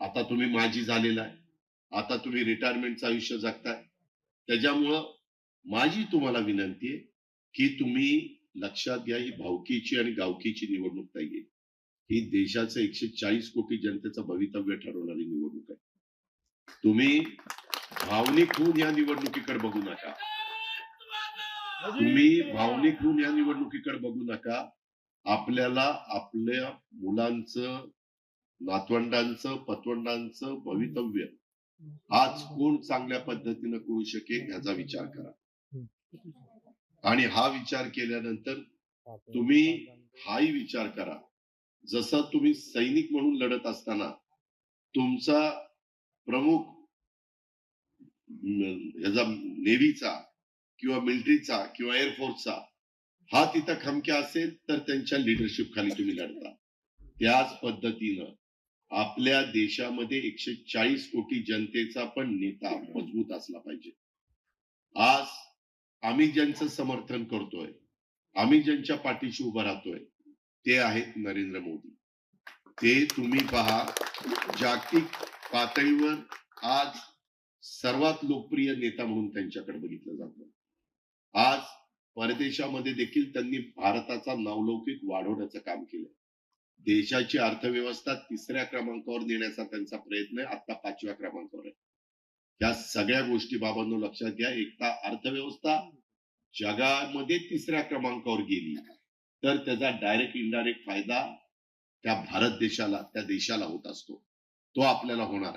आता तुम्ही माझी झालेला आहे. आता तुम्ही रिटायरमेंटचं आयुष्य जगताय. त्याच्यामुळं माझी तुम्हाला विनंती आहे की तुम्ही लक्षात घ्या ही भावकीची आणि गावकीची निवडणूक नाहीये. ही देशाचं एकशे चाळीस कोटी जनतेचं भवितव्य ठरवणारी निवडणूक आहे. तुम्ही भावनिक होऊन या निवडणुकीकडे बघू नका. तुम्ही भावनिक होऊन या निवडणुकीकडे बघू नका. आपल्याला आपल्या मुलांचं नातवंडांचं पतवंडांचं भवितव्य. आज कोण चांगल्या पद्धतीनं करू शकेल याचा विचार करा. आणि हा विचार केल्यानंतर तुम्ही हाही विचार करा. जसं तुम्ही सैनिक म्हणून लढत असताना तुमचा प्रमुख अं, ह्याचा नेव्हीचा किंवा मिलिटरीचा किंवा एअरफोर्सचा हा तिथं खमक्या असेल तर त्यांच्या लिडरशिप खाली तुम्ही लढता. त्याच पद्धतीनं आपल्या देशामध्ये एकशे चाळीस कोटी जनतेचा पण नेता मजबूत असला पाहिजे. आज आम्ही ज्यांचं समर्थन करतोय आम्ही ज्यांच्या पाठीशी उभा राहतोय ते आहेत नरेंद्र मोदी. ते तुम्ही पहा जागतिक पातळीवर आज सर्वात लोकप्रिय नेता म्हणून त्यांच्याकडे बघितलं जात. आज परदेशामध्ये देखील त्यांनी भारताचा नावलौकिक वाढवण्याचं काम केलं देशाची अर्थव्यवस्था तिसऱ्या क्रमांकावर नेण्याचा त्यांचा प्रयत्न आहे आता पाचव्या क्रमांकावर आहे. या सगळ्या गोष्टी बाबांनो लक्षात घ्या एकदा अर्थव्यवस्था जगामध्ये तिसऱ्या क्रमांकावर गेली. तर त्याचा डायरेक्ट इनडायरेक्ट फायदा त्या भारत देशाला त्या देशाला होत असतो. तो आपल्याला होणार आहे.